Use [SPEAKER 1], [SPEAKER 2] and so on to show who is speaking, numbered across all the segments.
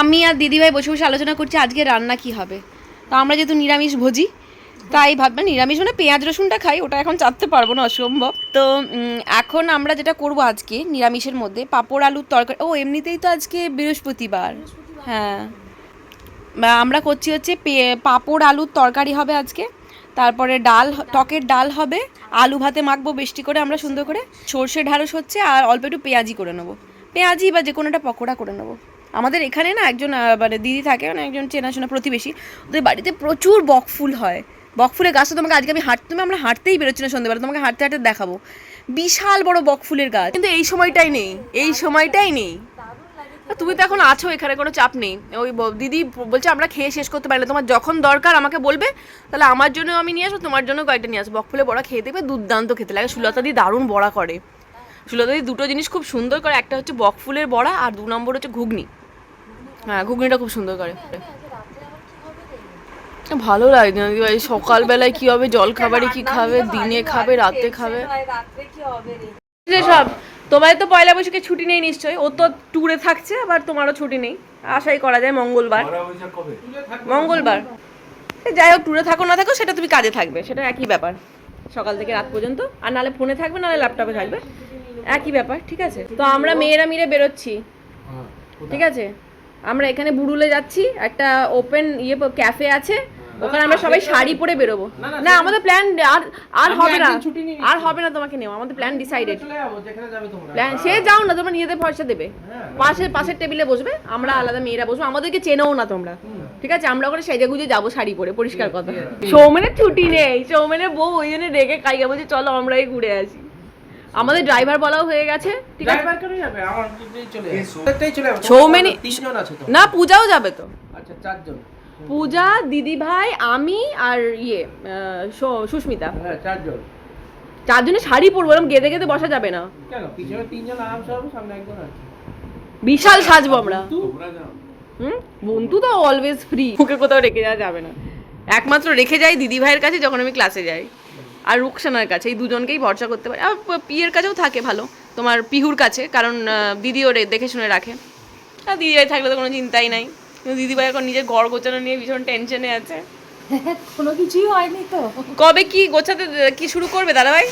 [SPEAKER 1] আমি আর দিদিভাই বসে বসে আলোচনা করছি আজকে রান্না কি হবে। তো আমরা যেহেতু নিরামিষ ভোজি, তাই ভাববেন নিরামিষ মানে পেঁয়াজ রসুনটা খাই, ওটা এখন চাপতে পারব না, অসম্ভব। তো এখন আমরা যেটা করব আজকে নিরামিষের মধ্যে পাঁপড়, আলুর তরকারি, ও, এমনিতেই তো আজকে বৃহস্পতিবার। হ্যাঁ। আমরা করছি হচ্ছে পাঁপড়, আলুর তরকারি হবে আজকে। তারপরে ডাল, টকের ডাল হবে, আলু ভাতে মাখবো বেশি করে আমরা সুন্দর করে। সর্ষে ঢাড়স হচ্ছে, আর অল্প একটু পেঁয়াজি করে নেব। পেঁয়াজি বা যে কোনো একটা পকোড়া করে নেব। আমাদের এখানে না একজন মানে দিদি থাকে মানে একজন চেনাশোনা প্রতিবেশী, ওদের বাড়িতে প্রচুর বকফুল হয়। বকফুলের গাছটা তোমাকে আজকে আমি হাঁটতে তুমি আমরা হাঁটতেই বেরোচ্ছি না সন্ধ্যেবেলা তোমাকে হাঁটতে হাঁটতে দেখাবো। বিশাল বড় বকফুলের গাছ। কিন্তু এই সময়টাই নেই, এই সময়টাই নেই। তুমি তো এখন আছো, এখানে কোনো চাপ নেই। ওই দিদি বলছে আমরা খেয়ে শেষ করতে পারি না। তোমার যখন দরকার আমাকে বলবে, তাহলে আমার জন্য আমি নিয়ে আসব, তোমার জন্য কয়েকটা নিয়ে আসব। বকফুলে বড়া খেয়ে দেখবে দুর্দান্ত খেতে লাগে। সুলতা দি দারুণ বড়া করে। সুলতা দি দুটো জিনিস খুব সুন্দর করে, একটা হচ্ছে বকফুলের বড়া আর দু নম্বর হচ্ছে ঘুগনি। হ্যাঁ ঘুগনিটা খুব সুন্দর করে। ভালো লাগে না দিদি ভাই সকালবেলায় কি হবে জল খাবারে কি খাবে দিনে খাবে রাতে খাবে? সব তোমাদের তো পয়লা বৈশাখে ছুটি নেই নিশ্চয়ই ও তো ট্যুরে থাকছে আবার তোমারও ছুটি নেই। আশাই করা যায় মঙ্গলবার। মঙ্গলবার। যাই হোক ট্যুরে থাকো না থাকো সেটা তুমি কাজে থাকবে সেটা একই ব্যাপার। সকাল থেকে রাত পর্যন্ত আর নালে ফোনে থাকবে নালে ল্যাপটপে থাকবে। একই ব্যাপার ঠিক আছে? তো আমরা মেয়েরা মিলে বেরোচ্ছি। ঠিক আছে? আমরা এখানে বুড়ুলে যাচ্ছি একটা ওপেন ইয়ে ক্যাফে আছে ওখানে আমরা সবাই শাড়ি পরে বেরোবো। না আমাদের প্ল্যান আর আর হবে না। আর হবে না তোমাকে নেওয়া আমাদের প্ল্যান ডিসাইডেড প্ল্যান সে যাও না তোমরা নিজেদের পয়সা দেবে। পাশে পাশের টেবিলে বসবে আমরা আলাদা মেয়েরা বসবো আমাদেরকে চেনেও না তোমরা। ঠিক আছে? আমরা ওখানে সেজে গুজে যাব শাড়ি পরে পরিষ্কার কথা। সৌমেনের ছুটি নেই সৌমেনের বউ ওই জন্য রেগে কাইয়া বলছে চলো আমরাই ঘুরে আসি। আমাদের ড্রাইভার বলাও হয়ে গেছে ঠিক আছে?
[SPEAKER 2] ড্রাইভার কেন যাবে? আমার চলে যাবে। চলে যাবে।
[SPEAKER 1] সৌমেনি-
[SPEAKER 2] তিনজন আছে তো।
[SPEAKER 1] না পূজাও যাবে তো।
[SPEAKER 2] আচ্ছা চারজন।
[SPEAKER 1] পূজা দিদি ভাই আমি আর ইয়ে সুস্মিতা।
[SPEAKER 2] হ্যাঁ চারজন।
[SPEAKER 1] চারজনে শাড়ি পরবো এরকম গেদে গেদে বসা যাবে না।
[SPEAKER 2] কেন? পিছনে তিনজন আরামসে হবে সামনে একজন আছে।
[SPEAKER 1] বিশাল সাজবো আমরা। হুম? বন্ধু তো অলওয়েজ ফ্রি ওকে কোথাও রেখে যাওয়া যাবে না। একমাত্র রেখে যাই দিদি ভাইয়ের কাছে যখন আমি ক্লাসে যাই। আর রুকসানার কাছে এই দুজনকেই ভরসা করতে পারি। আর পিয়ের কাছেও থাকে ভালো তোমার পিহুর কাছে কারণ আহ, দিদি ওরে দেখে শুনে রাখে। আর দিদি ভাই থাকলে তো কোনো চিন্তাই নাই। কিন্তু দিদি ভাই এখন নিজের ঘর গোছানো নিয়ে ভীষণ টেনশনে আছে।
[SPEAKER 3] কোনো কিছুই হয়নি তো।
[SPEAKER 1] কবে কি গোছাতে কি শুরু করবে দাদা ভাই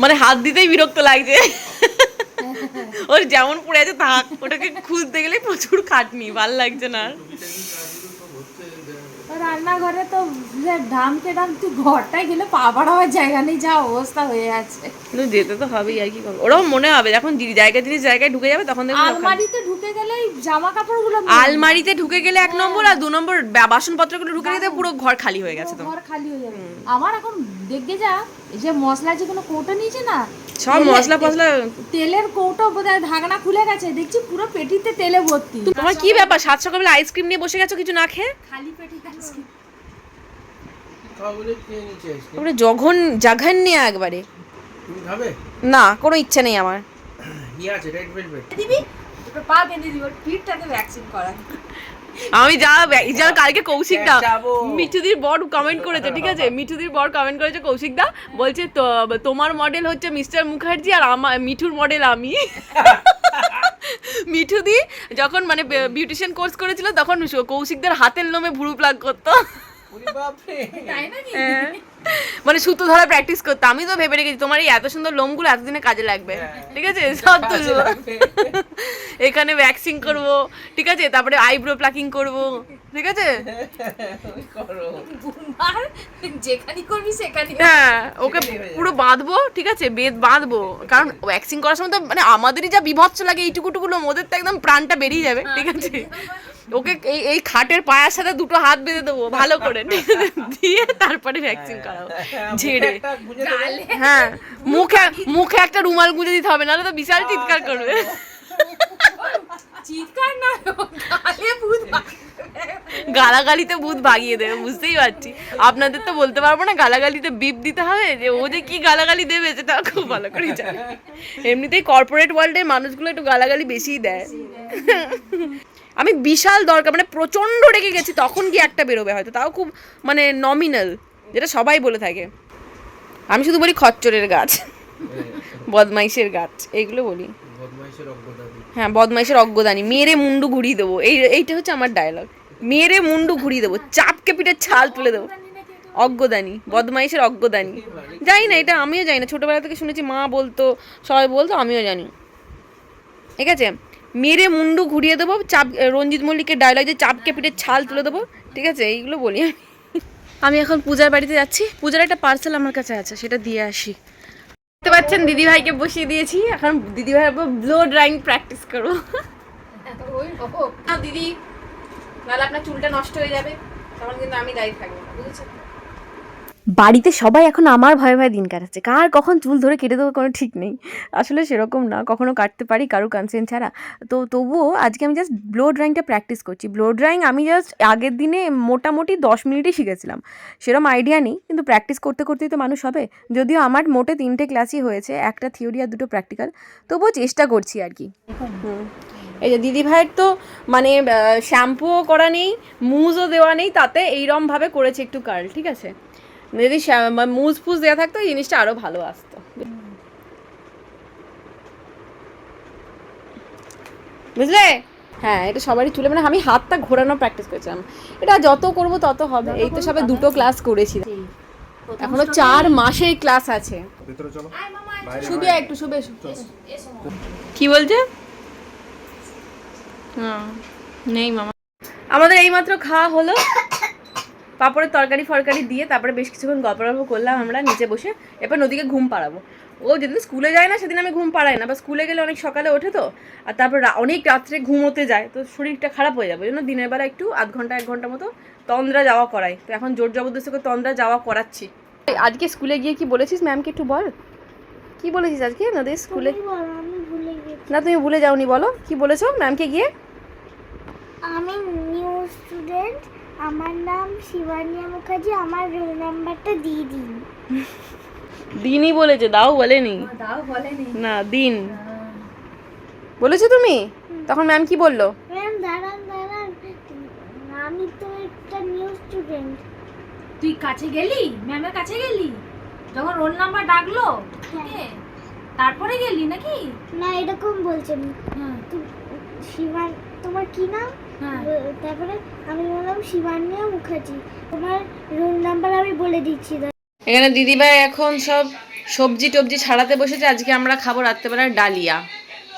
[SPEAKER 1] মানে হাত দিতেই বিরক্ত লাগছে। ওর যেমন পড়ে আছে থাক। ওটাকে খুঁজতে গেলে প্রচুর খাটনি ভালো লাগছে না আর।
[SPEAKER 3] রান্নাঘরে তো যে ঢামকে ঢাম তুই ঘরটায় গেলে পা বাড়াবার জায়গা নেই যা অবস্থা হয়ে আছে।
[SPEAKER 1] কিন্তু যেতে তো হবেই আর কি করব? ওরকম মনে হবে যখন জায়গা জিনিস জায়গায় ঢুকে যাবে তখন দেখবে
[SPEAKER 3] আলমারিতে ঢুকে গেলেই জামা কাপড়গুলো
[SPEAKER 1] আলমারিতে ঢুকে গেলে এক নম্বর আর দু নম্বর বাসনপত্রগুলো ঢুকে গেলে পুরো ঘর খালি হয়ে গেছে তো
[SPEAKER 3] ঘর খালি হয়ে যাবে। আমার এখন দেখবে যা এই যে মশলা যেগুলো কৌটো নিয়েছে না
[SPEAKER 1] সব মশলা ফসলা
[SPEAKER 3] তেলের কৌটো বোধহয় ঢাকনা খুলে গেছে দেখছি পুরো পেটিতে তেলে ভর্তি।
[SPEAKER 1] তোমার কি ব্যাপার? সাত সকালবেলা আইসক্রিম নিয়ে বসে গেছো কিছু না খেয়ে?
[SPEAKER 3] খালি পেটি
[SPEAKER 2] এসে
[SPEAKER 1] তারপরে জঘন জাঘান নিয়ে একবারে।
[SPEAKER 2] তুমি
[SPEAKER 1] না কোনো ইচ্ছে নেই আমার।
[SPEAKER 2] ইয়ে আছে রেড ভেলভেট
[SPEAKER 3] দিবি? পা বেঁধে দিব পিঠটাতে ভ্যাকসিন করা
[SPEAKER 1] আমি যা যা কালকে কৌশিক দা মিঠুদির বর কমেন্ট করেছে ঠিক আছে? মিঠুদির বর কমেন্ট করেছে কৌশিক দা বলছে তো তোমার মডেল হচ্ছে মিস্টার মুখার্জি আর আমার মিঠুর মডেল আমি। মিঠুদি যখন মানে বিউটিশিয়ান কোর্স করেছিল তখন কৌশিকদের হাতের লোমে ভুরু প্লাগ করতো। হ্যাঁ। মানে সুতো ধরা প্র্যাকটিস করতো আমি তো ভেবে রেখেছি তোমার এই এত সুন্দর লোমগুলো এতদিনে কাজে লাগবে। ঠিক আছে? সব তুলবো। এখানে ভ্যাক্সিং করব ঠিক আছে? তারপরে আইব্রো প্লাকিং করব ঠিক আছে? হ্যাঁ ওকে পুরো বাঁধবো ঠিক আছে? বেদ বাঁধবো। কারণ ভ্যাক্সিং করার সময় তো মানে আমাদেরই যা বিভৎস লাগে এইটুকুটুকুলো ওদের তো একদম প্রাণটা বেরিয়ে যাবে ঠিক আছে? ওকে এই এই খাটের পায়ের সাথে দুটো হাত বেঁধে দেবো ভালো করে। দিয়ে তারপরে ভ্যাকসিন করাবো। ঝেড়ে।
[SPEAKER 2] একটা
[SPEAKER 1] হ্যাঁ মুখে মুখে একটা রুমাল গুঁজে দিতে হবে নাহলে তো বিশাল চিৎকার করবে।
[SPEAKER 3] চিৎকার না গালে ভূত
[SPEAKER 1] গালাগালিতে ভূত ভাগিয়ে দেবে বুঝতেই পারছি। আপনাদের তো বলতে পারব না গালাগালিতে বিপ দিতে হবে যে ও যে কি গালাগালি দেবে সেটা খুব ভালো করে জানে। এমনিতেই কর্পোরেট ওয়ার্ল্ডের মানুষগুলো একটু গালাগালি বেশিই দেয়। আমি বিশাল দরকার মানে প্রচণ্ড রেগে গেছি তখন কি একটা বেরোবে হয়তো তাও খুব মানে নমিনাল যেটা সবাই বলে থাকে। আমি শুধু বলি খচ্চরের গাছ বদমাইশের গাছ এইগুলো বলি। হ্যাঁ বদমাইশের অজ্ঞদানি মেরে মুন্ডু ঘুরিয়ে দেবো এই এইটা হচ্ছে আমার ডায়লগ মেরে মুন্ডু ঘুরিয়ে দেবো চাপকে পিঠে ছাল তুলে দেবো। অজ্ঞদানি বদমাইশের অজ্ঞদানি জানি না এটা আমিও জানি না ছোটবেলা থেকে শুনেছি মা বলতো সবাই বলতো আমিও জানি। ঠিক আছে? মেরে মুন্ডু ঘুরিয়ে দেবো চাপ রঞ্জিত মল্লিকের ডায়লগ যে চাপকে পিঠে ছাল তুলে দেবো ঠিক আছে? এইগুলো বলি আমি। আমি এখন পূজার বাড়িতে যাচ্ছি। পূজার একটা পার্সেল আমার কাছে আছে সেটা দিয়ে আসি। দেখতে পাচ্ছেন দিদি ভাইকে বসিয়ে দিয়েছি। এখন দিদি ভাই ব্লো ড্রয়িং প্র্যাকটিস করব। না দিদি নাহলে আপনার চুলটা নষ্ট হয়ে যাবে। তখন কিন্তু আমি দায়ী থাকব বুঝেছেন? বাড়িতে সবাই এখন আমার ভয়ে ভয়ে দিন কাটাচ্ছে। কার কখন চুল ধরে কেটে দেবো কোনো ঠিক নেই। আসলে সেরকম না, কখনো কাটতে পারি, কারও কনসেন্ট ছাড়া। তো তবুও আজকে আমি জাস্ট ব্লো ড্রয়িংটা প্র্যাকটিস করছি। ব্লো ড্রয়িং আমি জাস্ট আগের দিনে মোটামুটি দশ মিনিটই শিখেছিলাম। সেরকম আইডিয়া নেই, কিন্তু প্র্যাকটিস করতে করতেই তো মানুষ হবে। যদিও আমার মোটে তিনটে ক্লাসই হয়েছে, একটা থিওরি আর দুটো প্র্যাকটিক্যাল তবুও চেষ্টা করছি আর কি। এই যে দিদি ভাইয়ের তো মানে শ্যাম্পুও করা নেই মুজও দেওয়া নেই, তাতে এইরমভাবে করেছে একটু কার্ল ঠিক আছে? যদি মুজ ফুজ দেওয়া থাকতো এই জিনিসটা আরও ভালো আসতো। বুঝলে? হ্যাঁ এটা সবারই চুলে মানে আমি হাতটা ঘোরানো প্র্যাকটিস করেছিলাম। এটা যত করব তত হবে। এই তো সবে দুটো ক্লাস করেছি। এখনও চার মাসের ক্লাস আছে।
[SPEAKER 4] ভেতরে চলো।
[SPEAKER 1] শুভে একটু শুভে কি বলছে? হ্যাঁ নেই মামা। আমাদের এইমাত্র খাওয়া হলো। পাপড়ের তরকারি ফরকারি দিয়ে তারপরে বেশ কিছুক্ষণ গল্প গল্প করলাম আমরা নিচে বসে। এরপর নদীকে ঘুম পাড়াবো। ও যেদিন স্কুলে যায় না সেদিন আমি ঘুম পাড়াই না। বা স্কুলে গেলে অনেক সকালে ওঠে তো আর তারপর অনেক রাত্রে ঘুমোতে যায় তো শরীরটা খারাপ হয়ে যাবে। ওই জন্য দিনের বেলা একটু আধ ঘণ্টা এক ঘণ্টা মতো তন্দ্রা যাওয়া করাই। তো এখন জোর জবরদস্তি করে তন্দ্রা যাওয়া করাচ্ছি। আজকে স্কুলে গিয়ে কি বলেছিস ম্যামকে একটু বল? কি বলেছিস আজকে? নদীর স্কুলে না তুমি ভুলে যাওনি বলো। কি বলেছ ম্যামকে গিয়ে?
[SPEAKER 5] আমি নিউ স্টুডেন্ট আমার নাম শিবানিয়া মুখার্জি আমার রোল নাম্বারটা দিয়ে দিন।
[SPEAKER 1] দিনই বলেছে দাও বলেনি।
[SPEAKER 3] দাও বলেনি।
[SPEAKER 1] না দিন। বলেছ তুমি? তখন ম্যাম কি বলল?
[SPEAKER 5] ম্যাম দাঁড়ান দাঁড়ান। আমি তো একটা নিউ স্টুডেন্ট
[SPEAKER 3] তুই কাছে গেলি? ম্যামের কাছে গেলি? যখন রোল নাম্বার ডাকলো তোকে, তারপরে গেলি নাকি?
[SPEAKER 5] না এরকম বলছেন
[SPEAKER 3] হ্যাঁ
[SPEAKER 5] তু- শিবান তোমার কি নাম?
[SPEAKER 3] হ্যাঁ
[SPEAKER 5] তারপরে আমি বললাম শিবানিয়া মুখার্জি। তোমার রোল নাম্বার আমি বলে দিচ্ছি
[SPEAKER 1] এখানে দিদিভাই এখন সব সবজি টবজি ছাড়াতে বসেছে। আজকে আমরা খাব রাত্রেবেলার ডালিয়া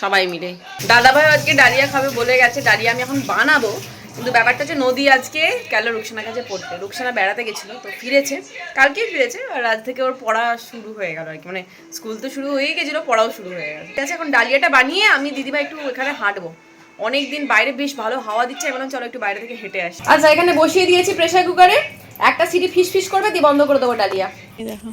[SPEAKER 1] সবাই মিলে। দাদাভাই আজকে ডালিয়া খাবে বলে গেছে ডালিয়া আমি এখন বানাবো। কিন্তু ব্যাপারটা হচ্ছে নদী আজকে গেল রুকসানার কাছে পড়তে? রুকসানা বেড়াতে গেছিল তো ফিরেছে। কালকেই ফিরেছে আর আজ থেকে ওর পড়া শুরু হয়ে গেল আর কি। মানে স্কুল তো শুরু হয়ে গেছিল পড়াও শুরু হয়ে গেছে ঠিক আছে এখন ডালিয়াটা বানিয়ে আমি দিদিভাই একটু এখানে হাঁটবো। অনেক দিন বাইরে বেশ ভালো হাওয়া দিচ্ছে আমি বললাম চলো একটু বাইরে থেকে হেঁটে আসি। আচ্ছা এখানে বসিয়ে দিয়েছি প্রেসার কুকারে একটা সিটি ফিস ফিস করবে দিয়ে বন্ধ করে দেবো ডালিয়া। দেখো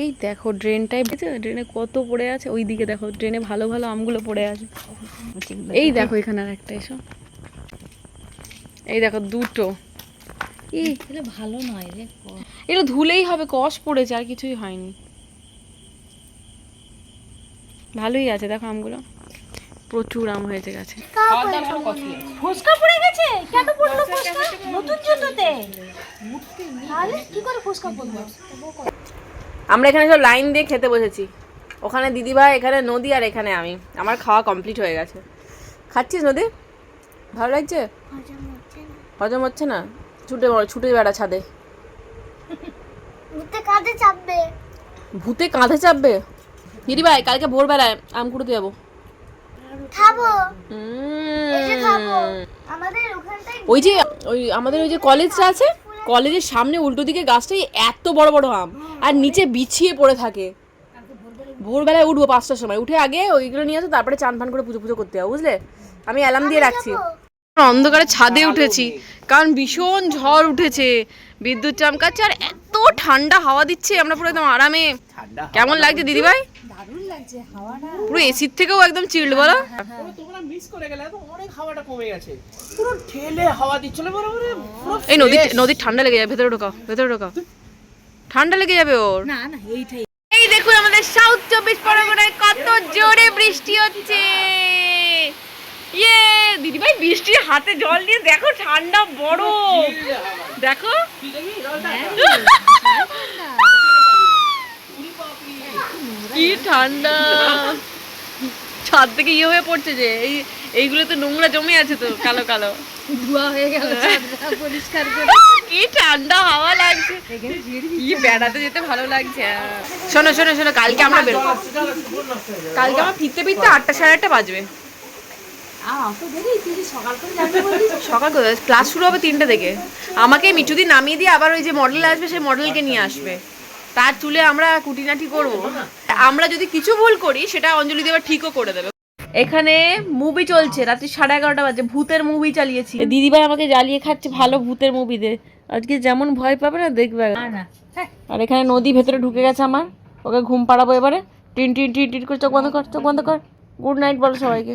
[SPEAKER 1] এই দেখো ড্রেনটাই ড্রেনে কত পড়ে আছে ওই দিকে দেখো ড্রেনে ভালো ভালো আমগুলো পড়ে আছে। এই দেখো এখানে আর একটা এসো। এই দেখো দুটো। এই
[SPEAKER 3] ভালো নয় রে
[SPEAKER 1] এগুলো ধুলেই হবে কষ পড়েছে আর কিছুই হয়নি। ভালোই আছে দেখো আমগুলো। প্রচুর আম হয়েছে গাছে।
[SPEAKER 3] ফুসকা পড়ে গেছে? কেন পড়ল ফুসকা? নতুন জুতোতে? তাহলে কি করে ফুসকা পড়ল?
[SPEAKER 1] আমরা এখানে সব লাইন দিয়ে খেতে বসেছি। ওখানে দিদিভাই এখানে নদী আর এখানে আমি। আমার খাওয়া কমপ্লিট হয়ে গেছে। খাচ্ছিস নদী? ভালো লাগছে?
[SPEAKER 5] হজম হচ্ছে না।
[SPEAKER 1] হজম হচ্ছে না ছুটে বড় ছুটে বেড়া ছাদে।
[SPEAKER 5] উঠতে কাঁধে চাপবে।
[SPEAKER 1] ভূতে কাঁধে চাপবে? দিদিভাই কালকে ভোরবেলায় আম কুড়োতে যাব।
[SPEAKER 5] খাব। খাব। আমাদের ওখানটায়
[SPEAKER 1] ওই যে ওই আমাদের ওই যে কলেজটা আছে কলেজের সামনে উল্টো দিকে গাছটাই এত বড় বড় আম আর নিচে বিছিয়ে পড়ে থাকে। ভোরবেলায় উঠবো পাঁচটার সময় উঠে আগে ওইগুলো নিয়ে আসো তারপরে চান ফান করে পুজো পুজো করতে হবে বুঝলে? আমি অ্যালার্ম দিয়ে রাখছি। অন্ধকারে ছাদে উঠেছি কারণ ভীষণ ঝড় উঠেছে বিদ্যুৎ চমকাচ্ছে আর এত ঠান্ডা হাওয়া দিচ্ছে আমরা পুরো একদম আরামে। কেমন লাগছে দিদিভাই?
[SPEAKER 3] দারুণ লাগছে হাওয়াটা
[SPEAKER 1] পুরো এসির থেকেও একদম চিল্ড বলো।
[SPEAKER 2] তবে তোমরা মিস করে গেলে তো অনেক হাওয়াটা কমে গেছে। পুরো ঠেলে হাওয়া দিচ্ছিল বলে বলে পুরো
[SPEAKER 1] এই নদী নদীর ঠান্ডা লেগে যাবে ভেতরে ঢোকাও ভেতরে ঢোকাও। ঠান্ডা লেগে যাবে ওর।
[SPEAKER 3] না না এইটাই।
[SPEAKER 1] এই দেখুন আমাদের সাউথ চব্বিশ পরগনায় কত জোরে বৃষ্টি হচ্ছে। ইয়ে দিদি ভাই বৃষ্টির হাতে জল দিয়ে দেখো ঠান্ডা বড় দেখো।
[SPEAKER 2] কি
[SPEAKER 1] কি ঠান্ডা। ছাদ থেকে ইয়ে হয়ে পড়ছে যে এই এইগুলো তো নোংরা জমে আছে তো কালো কালো।
[SPEAKER 3] ধোয়া হয়ে গেল পরিষ্কার করে।
[SPEAKER 1] কি ঠান্ডা হাওয়া লাগছে। কি বেড়াতে যেতে ভালো লাগছে। শোনো শোনো শোনো কালকে আমরা বেরোবো কালকে আমরা ফিরতে ফিরতে আটটা সাড়ে আটটা বাজবে
[SPEAKER 3] আর অত দেরি তুই যে সকাল করে যাবি বলছিস
[SPEAKER 1] সকাল ক্লাস শুরু হবে তিনটে থেকে। আমাকে মিঠুদি নামিয়ে দিয়ে আবার ওই যে মডেল আসবে সেই মডেলকে নিয়ে আসবে। তার চুলে আমরা কুটিনাটি করব। আমরা যদি কিছু ভুল করি সেটা অঞ্জলি দেবার ঠিকও করে দেবে। এখানে মুভি চলছে রাত্রি সাড়ে এগারোটা বাজে। ভূতের মুভি চালিয়েছি। দিদিভাই আমাকে জ্বালিয়ে খাচ্ছে ভালো ভূতের মুভি দে আজকে যেমন ভয় পাবে না দেখবে।
[SPEAKER 3] হ্যাঁ
[SPEAKER 1] আর এখানে নদী ভেতরে ঢুকে গেছে আমার। ওকে ঘুম পাড়াবো এবারে। টিন টিন টিন টিন করে চোখ বন্ধ কর চোখ বন্ধ কর। গুড নাইট বলো সবাইকে।